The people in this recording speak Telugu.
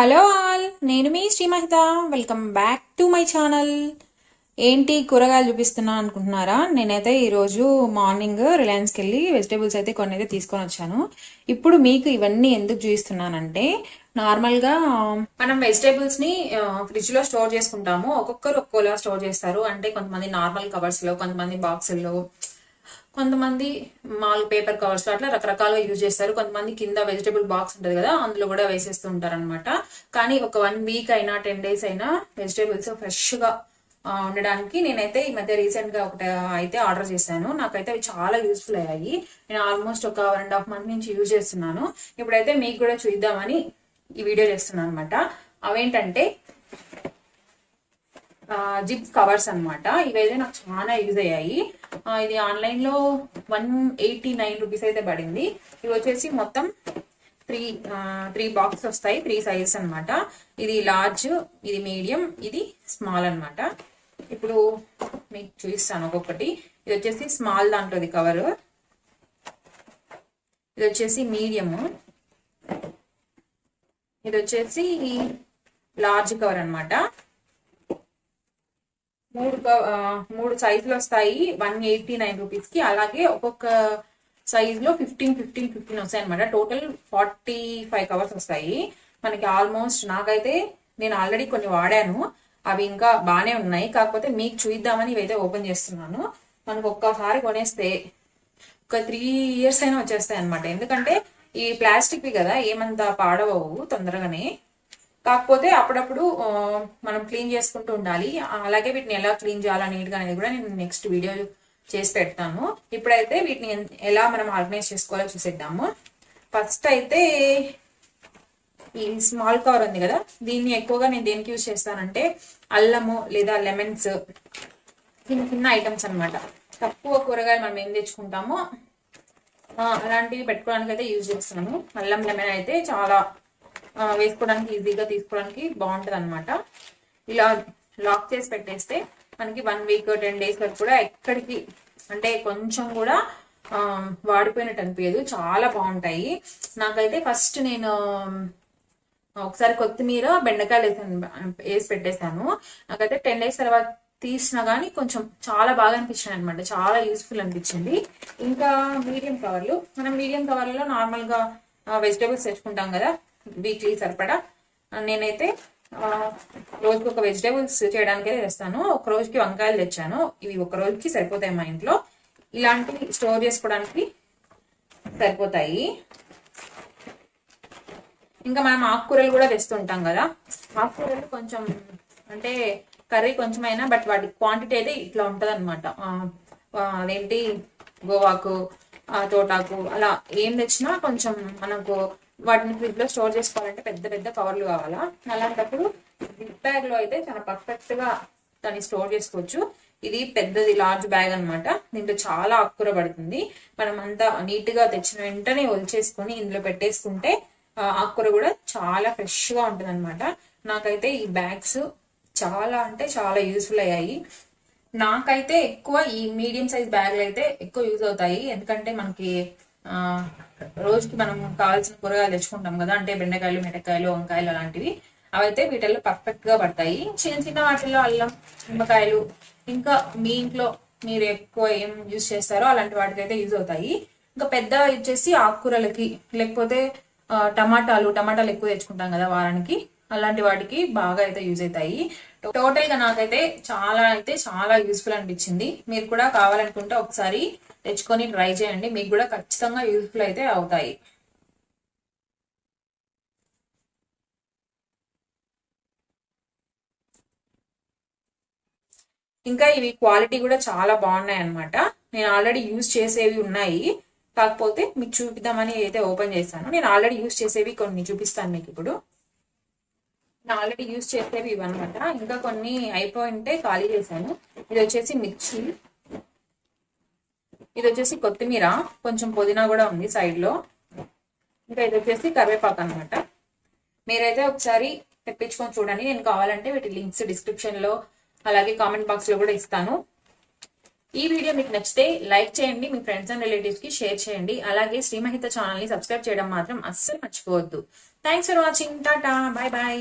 హలో ఆల్ నేను మీ Srimahitha. Welcome back to my channel ఏంటి కూరగాయలు చూపిస్తున్నా అనుకుంటున్నారా? నేనైతే ఈరోజు మార్నింగ్ రిలయన్స్కి వెళ్ళి వెజిటేబుల్స్ అయితే కొన్ని అయితే తీసుకొని వచ్చాను. ఇప్పుడు మీకు ఇవన్నీ ఎందుకు చూపిస్తున్నానంటే నార్మల్గా మనం వెజిటేబుల్స్ని ఫ్రిడ్జ్లో స్టోర్ చేసుకుంటాము. ఒక్కొక్కరు ఒక్కోలా స్టోర్ చేస్తారు. అంటే కొంతమంది నార్మల్ కవర్స్లో కొంతమంది బాక్సుల్లో కొంతమంది మాల్ పేపర్ కవర్స్ అట్లా రకరకాలుగా యూజ్ చేస్తారు. కొంతమంది కింద వెజిటబుల్ బాక్స్ ఉంటుంది కదా అందులో కూడా వేసేస్తూ ఉంటారు అనమాట కానీ ఒక వన్ వీక్ అయినా టెన్ డేస్ అయినా వెజిటేబుల్స్ ఫ్రెష్గా ఉండడానికి నేనైతే ఈ మధ్య రీసెంట్గా ఒకటి అయితే ఆర్డర్ చేశాను. నాకైతే అవి చాలా యూస్ఫుల్ అయ్యాయి. నేను ఆల్మోస్ట్ ఒక వన్ అండ్ హాఫ్ మంత్ నుంచి యూజ్ చేస్తున్నాను. ఇప్పుడైతే మీకు కూడా చూద్దామని ఈ వీడియో చేస్తున్నాను అనమాట అవేంటంటే జిప్ కవర్స్ అనమాట ఇవైతే నాకు చాలా యూజ్ అయ్యాయి. ఇది ఆన్లైన్లో వన్ ఎయిటీ నైన్ రూపీస్ అయితే పడింది. ఇవి వచ్చేసి మొత్తం త్రీ త్రీ బాక్స్ వస్తాయి త్రీ సైజెస్ అనమాట ఇది లార్జ్ ఇది మీడియం ఇది స్మాల్ అన్నమాట. ఇప్పుడు మీకు చూపిస్తాను ఒక్కొక్కటి. ఇది వచ్చేసి స్మాల్ దాంట్లోది కవర్ ఇది వచ్చేసి మీడియము ఇది వచ్చేసి లార్జ్ కవర్ అన్నమాట. మూడు మూడు సైజులు వస్తాయి. వన్ ఎయిటీ నైన్ రూపీస్కి. అలాగే ఒక్కొక్క సైజ్లో ఫిఫ్టీన్ ఫిఫ్టీన్ ఫిఫ్టీన్ వస్తాయి అనమాట టోటల్ ఫార్టీ ఫైవ్ కవర్స్ వస్తాయి. మనకి ఆల్మోస్ట్ నాకైతే నేను ఆల్రెడీ కొన్ని వాడాను. అవి ఇంకా బాగానే ఉన్నాయి. కాకపోతే మీకు చూద్దామని ఇవైతే ఓపెన్ చేస్తున్నాను. మనకు ఒక్కసారి కొనేస్తే ఒక త్రీ ఇయర్స్ అయినా వచ్చేస్తాయి అనమాట ఎందుకంటే ఈ ప్లాస్టిక్వి కదా ఏమంత పాడవవు తొందరగానే. కాకపోతే అప్పుడప్పుడు మనం క్లీన్ చేసుకుంటూ ఉండాలి. అలాగే వీటిని ఎలా క్లీన్ చేయాలా నీట్గా అనేది కూడా నేను నెక్స్ట్ వీడియో చేసి పెడతాను. ఇప్పుడైతే వీటిని ఎలా మనం ఆర్గనైజ్ చేసుకోవాలో చూసేద్దాము. ఫస్ట్ అయితే ఈ స్మాల్ కవర్ ఉంది కదా దీన్ని ఎక్కువగా నేను దేనికి యూజ్ చేస్తానంటే అల్లము లేదా లెమన్స్ చిన్న చిన్న ఐటమ్స్ అన్నమాట. తక్కువ కూరగాయలు మనం ఏం తెచ్చుకుంటామో అలాంటివి పెట్టుకోవడానికి అయితే యూజ్ చేస్తాను. అల్లం లెమన్ అయితే చాలా వేసుకోవడానికి ఈజీగా తీసుకోవడానికి బాగుంటుంది అనమాట ఇలా లాక్ చేసి పెట్టేస్తే మనకి వన్ వీక్ టెన్ డేస్ వరకు కూడా ఎక్కడికి అంటే కొంచెం కూడా వాడిపోయినట్టు అనిపించదు చాలా బాగుంటాయి. నాకైతే ఫస్ట్ నేను ఒకసారి కొత్తిమీర బెండకాయలు వేసాను వేసి పెట్టేశాను. నాకైతే టెన్ డేస్ తర్వాత తీసినా కానీ కొంచెం చాలా బాగా అనిపించింది అనమాట చాలా యూస్ఫుల్ అనిపించింది. ఇంకా మీడియం కవర్లు. మనం మీడియం కవర్లలో నార్మల్గా వెజిటేబుల్స్ తెచ్చుకుంటాం కదా. వీక్లీ సరిపడా. నేనైతే రోజుకి ఒక వెజిటేబుల్స్ చేయడానికే తెస్తాను. ఒక రోజుకి వంకాయలు తెచ్చాను. ఇవి ఒక రోజుకి సరిపోతాయి మా ఇంట్లో. ఇలాంటివి స్టోర్ చేసుకోవడానికి సరిపోతాయి. ఇంకా మనం ఆకుకూరలు కూడా తెస్తుంటాం కదా. ఆకుకూరలు కొంచెం అంటే కర్రీ కొంచెమైనా బట్ వాటి క్వాంటిటీ అయితే ఇట్లా ఉంటుంది అనమాట అదేంటి? గోవాకు తోటాకు అలా ఏం తెచ్చినా కొంచెం మనకు వాటిని ఫ్రిడ్జ్లో స్టోర్ చేసుకోవాలంటే పెద్ద పెద్ద కవర్లు కావాలా? అలాంటప్పుడు జిప్ బ్యాగ్లో అయితే చాలా పర్ఫెక్ట్గా దాన్ని స్టోర్ చేసుకోవచ్చు. ఇది పెద్దది లార్జ్ బ్యాగ్ అన్నమాట. దీంట్లో చాలా ఆకుకూర పడుతుంది. మనం అంతా నీట్గా తెచ్చిన వెంటనే ఒలిచేసుకొని ఇందులో పెట్టేసుకుంటే ఆకుకూర కూడా చాలా ఫ్రెష్గా ఉంటుంది అనమాట నాకైతే ఈ బ్యాగ్స్ చాలా అంటే చాలా యూస్ఫుల్ అయ్యాయి. నాకైతే ఎక్కువ ఈ మీడియం సైజ్ బ్యాగ్లు అయితే ఎక్కువ యూజ్ అవుతాయి. ఎందుకంటే మనకి రోజుకి మనం కావాల్సిన కూరగాయలు తెచ్చుకుంటాం కదా అంటే బెండకాయలు మిరకాయలు వంకాయలు అలాంటివి. అవైతే వీటిల్లో పర్ఫెక్ట్గా పడతాయి. చిన్న చిన్న వాటిల్లో అల్లం నిమ్మకాయలు ఇంకా మీ ఇంట్లో మీరు ఎక్కువ ఏం యూజ్ చేస్తారో అలాంటి వాటికి అయితే యూజ్ అవుతాయి. ఇంకా పెద్ద వచ్చేసి ఆకుకూరలకి లేకపోతే టమాటాలు టమాటాలు ఎక్కువ తెచ్చుకుంటాం కదా వారానికి. అలాంటి వాటికి బాగా అయితే యూజ్ అవుతాయి. టోటల్గా నాకైతే చాలా అయితే చాలా యూస్ఫుల్ అనిపించింది. మీరు కూడా కావాలనుకుంటే ఒకసారి తెచ్చుకొని ట్రై చేయండి. మీకు కూడా ఖచ్చితంగా యూస్ఫుల్ అయితే అవుతాయి. ఇంకా ఇవి క్వాలిటీ కూడా చాలా బాగున్నాయి అన్నమాట. నేను ఆల్రెడీ యూజ్ చేసేవి ఉన్నాయి. కాకపోతే మీకు చూపిద్దామని అయితే ఓపెన్ చేశాను. నేను ఆల్రెడీ యూజ్ చేసేవి కొన్ని చూపిస్తాను మీకు ఇప్పుడు. నేను ఆల్రెడీ యూజ్ చేసేవి ఇవన్నమాట. ఇంకా కొన్ని అయిపోయింటే ఖాళీ చేశాను. ఇది వచ్చేసి మిర్చి. ఇది వచ్చేసి కొత్తిమీర. కొంచెం పుదీనా కూడా ఉంది సైడ్లో ఇంకా ఇది వచ్చేసి కరివేపాకు అనమాట మీరైతే ఒకసారి తెప్పించుకొని చూడండి. నేను కావాలంటే వీటి లింక్స్ డిస్క్రిప్షన్లో అలాగే కామెంట్ బాక్స్లో కూడా ఇస్తాను. ఈ వీడియో మీకు నచ్చితే లైక్ చేయండి. మీ ఫ్రెండ్స్ అండ్ రిలేటివ్స్కి షేర్ చేయండి. అలాగే శ్రీమహిత ఛానల్ని సబ్స్క్రైబ్ చేయడం మాత్రం అస్సలు మర్చిపోవద్దు. Thanks for watching tata bye bye